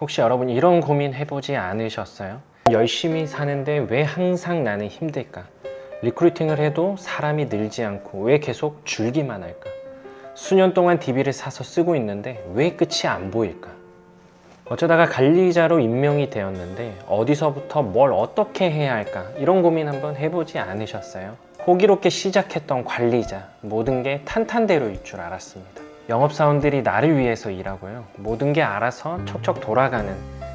혹시 여러분 이런 고민 해보지 않으셨어요? 열심히 사는데 왜 항상 나는 힘들까? 리크루팅을 해도 사람이 늘지 않고 왜 계속 줄기만 할까? 수년 동안 DB를 사서 쓰고 있는데 왜 끝이 안 보일까? 어쩌다가 관리자로 임명이 되었는데 어디서부터 뭘 어떻게 해야 할까? 이런 고민 한번 해보지 않으셨어요? 호기롭게 시작했던 관리자, 모든 게 탄탄대로일 줄 알았습니다. 영업사원들이 나를 위해서 일하고요. 모든 게 알아서 척척 돌아가는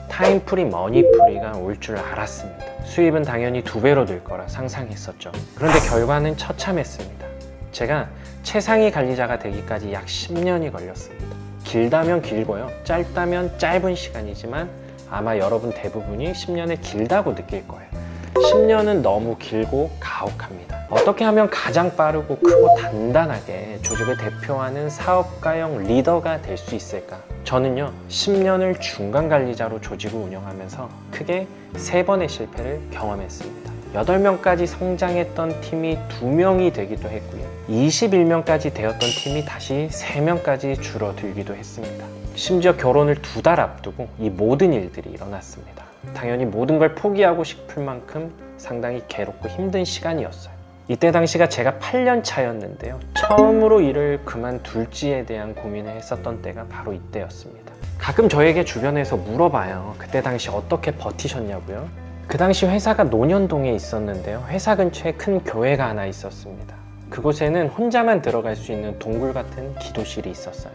타임프리 머니프리가 올 줄 알았습니다. 수입은 당연히 두 배로 될 거라 상상했었죠. 그런데 결과는 처참했습니다. 제가 최상위 관리자가 되기까지 약 10년이 걸렸습니다. 길다면 길고요. 짧다면 짧은 시간이지만 아마 여러분 대부분이 10년을 길다고 느낄 거예요. 10년은 너무 길고 가혹합니다. 어떻게 하면 가장 빠르고 크고 단단하게 조직을 대표하는 사업가형 리더가 될 수 있을까? 저는요, 10년을 중간 관리자로 조직을 운영하면서 크게 세 번의 실패를 경험했습니다. 8명까지 성장했던 팀이 2명이 되기도 했고요. 21명까지 되었던 팀이 다시 3명까지 줄어들기도 했습니다. 심지어 결혼을 두 달 앞두고 이 모든 일들이 일어났습니다. 당연히 모든 걸 포기하고 싶을 만큼 상당히 괴롭고 힘든 시간이었어요. 이때 당시가 제가 8년 차였는데요. 처음으로 일을 그만둘지에 대한 고민을 했었던 때가 바로 이때였습니다. 가끔 저에게 주변에서 물어봐요. 그때 당시 어떻게 버티셨냐고요? 그 당시 회사가 논현동에 있었는데요. 회사 근처에 큰 교회가 하나 있었습니다. 그곳에는 혼자만 들어갈 수 있는 동굴 같은 기도실이 있었어요.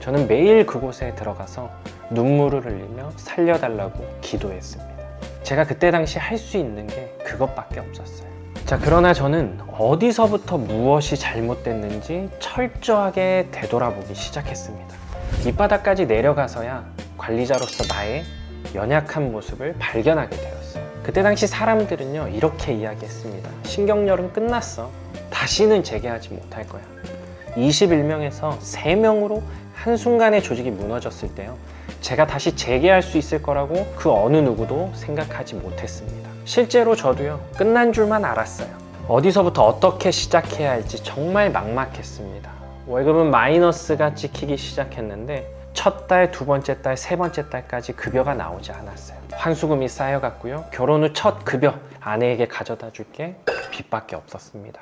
저는 매일 그곳에 들어가서 눈물을 흘리며 살려달라고 기도했습니다. 제가 그때 당시 할 수 있는 게 그것밖에 없었어요. 자, 그러나 저는 어디서부터 무엇이 잘못됐는지 철저하게 되돌아보기 시작했습니다. 밑바닥까지 내려가서야 관리자로서 나의 연약한 모습을 발견하게 되었어요. 그때 당시 사람들은요, 이렇게 이야기했습니다. 신경열은 끝났어. 다시는 재개하지 못할 거야. 21명에서 3명으로 한순간에 조직이 무너졌을 때요. 제가 다시 재개할 수 있을 거라고 그 어느 누구도 생각하지 못했습니다. 실제로 저도요, 끝난 줄만 알았어요. 어디서부터 어떻게 시작해야 할지 정말 막막했습니다. 월급은 마이너스가 찍히기 시작했는데 첫 달, 두 번째 달, 세 번째 달까지 급여가 나오지 않았어요. 환수금이 쌓여갔고요. 결혼 후 첫 급여 아내에게 가져다 줄게 빚밖에 없었습니다.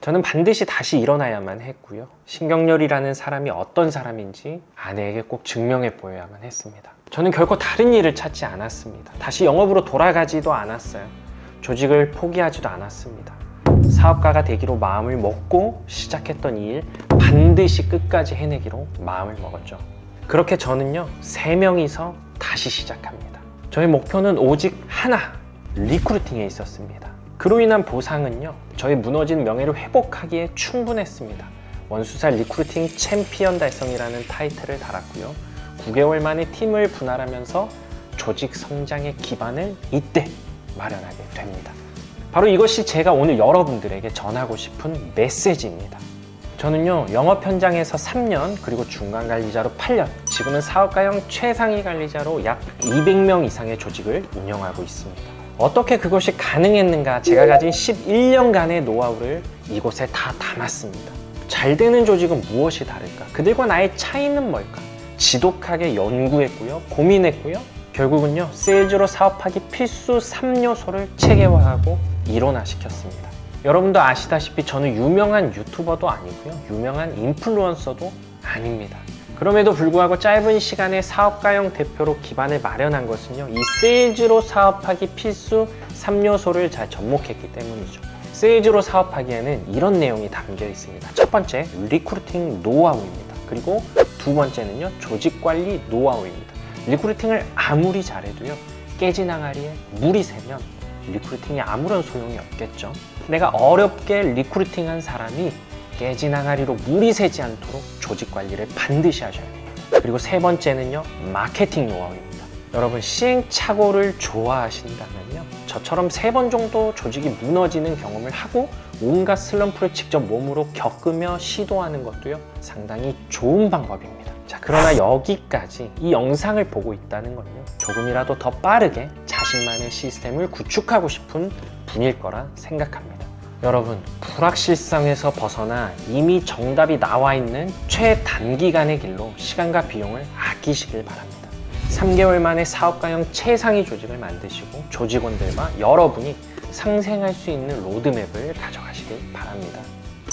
저는 반드시 다시 일어나야만 했고요. 신경열이라는 사람이 어떤 사람인지 아내에게 꼭 증명해 보여야만 했습니다. 저는 결코 다른 일을 찾지 않았습니다. 다시 영업으로 돌아가지도 않았어요. 조직을 포기하지도 않았습니다. 사업가가 되기로 마음을 먹고 시작했던 이 일 반드시 끝까지 해내기로 마음을 먹었죠. 그렇게 저는요, 세 명이서 다시 시작합니다. 저의 목표는 오직 하나, 리크루팅에 있었습니다. 그로 인한 보상은요, 저의 무너진 명예를 회복하기에 충분했습니다. 원수살 리크루팅 챔피언 달성이라는 타이틀을 달았고요. 9개월 만에 팀을 분할하면서 조직 성장의 기반을 이때 마련하게 됩니다. 바로 이것이 제가 오늘 여러분들에게 전하고 싶은 메시지입니다. 저는요, 영업 현장에서 3년, 그리고 중간 관리자로 8년, 지금은 사업가형 최상위 관리자로 약 200명 이상의 조직을 운영하고 있습니다. 어떻게 그것이 가능했는가 제가 가진 11년간의 노하우를 이곳에 다 담았습니다. 잘 되는 조직은 무엇이 다를까? 그들과 나의 차이는 뭘까? 지독하게 연구했고요, 고민했고요, 결국은요, 세일즈로 사업하기 필수 3요소를 체계화하고 일원화시켰습니다. 여러분도 아시다시피 저는 유명한 유튜버도 아니고요, 유명한 인플루언서도 아닙니다. 그럼에도 불구하고 짧은 시간에 사업가형 대표로 기반을 마련한 것은요, 이 세일즈로 사업하기 필수 3요소를 잘 접목했기 때문이죠. 세일즈로 사업하기에는 이런 내용이 담겨 있습니다. 첫 번째, 리크루팅 노하우입니다. 그리고 두 번째는요, 조직 관리 노하우입니다. 리크루팅을 아무리 잘해도요, 깨진 항아리에 물이 새면 리크루팅이 아무런 소용이 없겠죠. 내가 어렵게 리크루팅한 사람이 깨진 항아리로 물이 새지 않도록 조직 관리를 반드시 하셔야 됩니다. 그리고 세 번째는요, 마케팅 노하우입니다. 여러분, 시행착오를 좋아하신다면요, 저처럼 세 번 정도 조직이 무너지는 경험을 하고 온갖 슬럼프를 직접 몸으로 겪으며 시도하는 것도요, 상당히 좋은 방법입니다. 자, 그러나 여기까지 이 영상을 보고 있다는 건요, 조금이라도 더 빠르게 자신만의 시스템을 구축하고 싶은 분일 거라 생각합니다. 여러분, 불확실성에서 벗어나 이미 정답이 나와 있는 최단기간의 길로 시간과 비용을 아끼시길 바랍니다. 3개월 만에 사업가형 최상위 조직을 만드시고 조직원들과 여러분이 상생할 수 있는 로드맵을 가져가시길 바랍니다.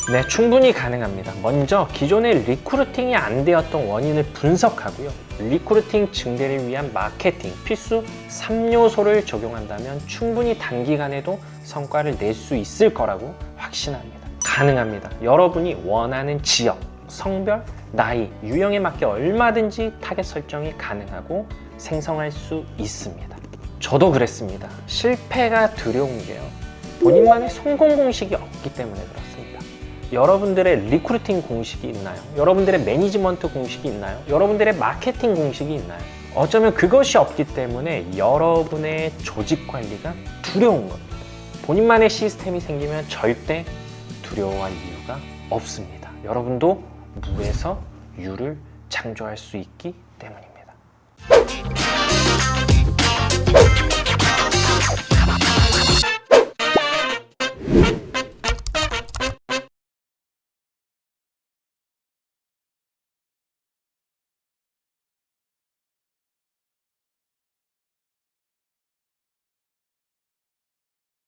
네, 충분히 가능합니다. 먼저 기존의 리크루팅이 안 되었던 원인을 분석하고요. 리크루팅 증대를 위한 마케팅 필수 3요소를 적용한다면 충분히 단기간에도 성과를 낼 수 있을 거라고 확신합니다. 가능합니다. 여러분이 원하는 지역, 성별, 나이, 유형에 맞게 얼마든지 타겟 설정이 가능하고 생성할 수 있습니다. 저도 그랬습니다. 실패가 두려운 게요. 본인만의 성공 공식이 없기 때문에 그렇습니다. 여러분들의 리크루팅 공식이 있나요? 여러분들의 매니지먼트 공식이 있나요? 여러분들의 마케팅 공식이 있나요? 어쩌면 그것이 없기 때문에 여러분의 조직 관리가 두려운 겁니다. 본인만의 시스템이 생기면 절대 두려워할 이유가 없습니다. 여러분도 무에서 유를 창조할 수 있기 때문입니다.